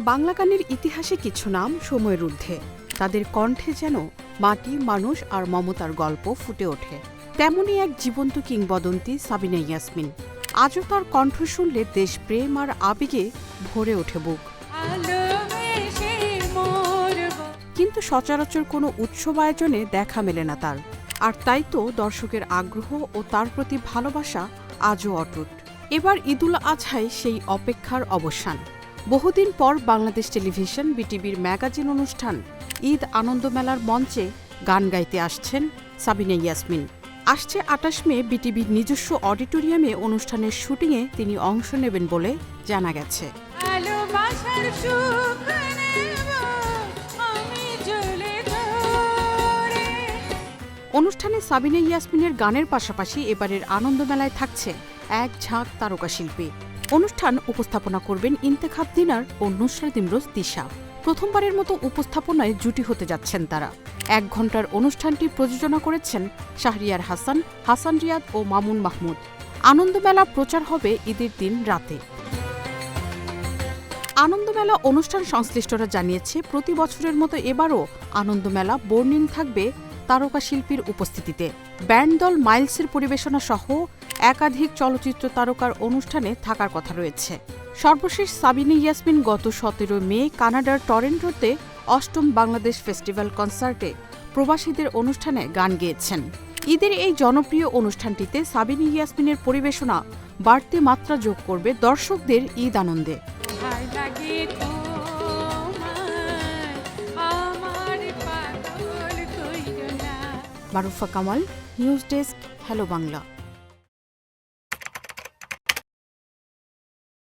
বাংলা গানের ইতিহাসে কিছু নাম সময়ের ঊর্ধ্বে। তাদের কণ্ঠে যেন মাটি মানুষ আর মমতার গল্প ফুটে ওঠে। তেমনই এক জীবন্ত কিংবদন্তি সাবিনা ইয়াসমিন। আজও তার কণ্ঠ শুনলে দেশপ্রেম আর আবেগে ভরে ওঠে বুক। কিন্তু সচরাচর কোনো উৎসব আয়োজনে দেখা মেলে না তার। আর তাই তো দর্শকের আগ্রহ ও তার প্রতি ভালোবাসা আজও অটুট। এবার ঈদুল আজহায় সেই অপেক্ষার অবসান। বহুদিন পর বাংলাদেশ টেলিভিশন, বিটিভির ম্যাগাজিন অনুষ্ঠান, ঈদ আনন্দ মেলার মঞ্চে গান গাইতে আসছেন সাবিনা ইয়াসমিন। আসছে আটাশ মে বিটিভির নিজস্ব অডিটোরিয়ামে অনুষ্ঠানের শুটিংয়ে তিনি অংশ নেবেন বলে জানা গেছে। অনুষ্ঠানে সাবিনা ইয়াসমিনের গানের পাশাপাশি এবারের আনন্দমেলায় থাকছে এক ঝাঁক তারকা শিল্পী অনুষ্ঠান উপস্থাপনা করবেন ইন্তেখাব দিনার ও নুসরাত ইমরোজ দিশা প্রথমবারের মতো উপস্থাপনায় জুটি হতে যাচ্ছেন তারা। এক ঘণ্টার অনুষ্ঠানটি প্রযোজনা করেছেন শাহরিয়ার হাসান হাসান রিয়াদ ও মামুন মাহমুদ। আনন্দমেলা প্রচার হবে ঈদের দিন রাতে। আনন্দমেলা অনুষ্ঠান সংশ্লিষ্টরা জানিয়েছে, প্রতি বছরের মতো এবারও আনন্দমেলা বর্ণিন থাকবে তারকা শিল্পীর উপস্থিতিতে। ব্যান্ড দল মাইলসের পরিবেশনা সহ একাধিক চলচ্চিত্র তারকার অনুষ্ঠানে থাকার কথা রয়েছে। সর্বশেষ সাবিনা ইয়াসমিন গত সতেরো মে কানাডার টরেন্টোতে অষ্টম বাংলাদেশ ফেস্টিভ্যাল কনসার্টে প্রবাসীদের অনুষ্ঠানে গান গেয়েছেন। ঈদের এই জনপ্রিয় অনুষ্ঠানটিতে সাবিনা ইয়াসমিনের পরিবেশনা বাড়তি মাত্রা যোগ করবে দর্শকদের ঈদ আনন্দে। Marufa Kamal news desk hello Bangla.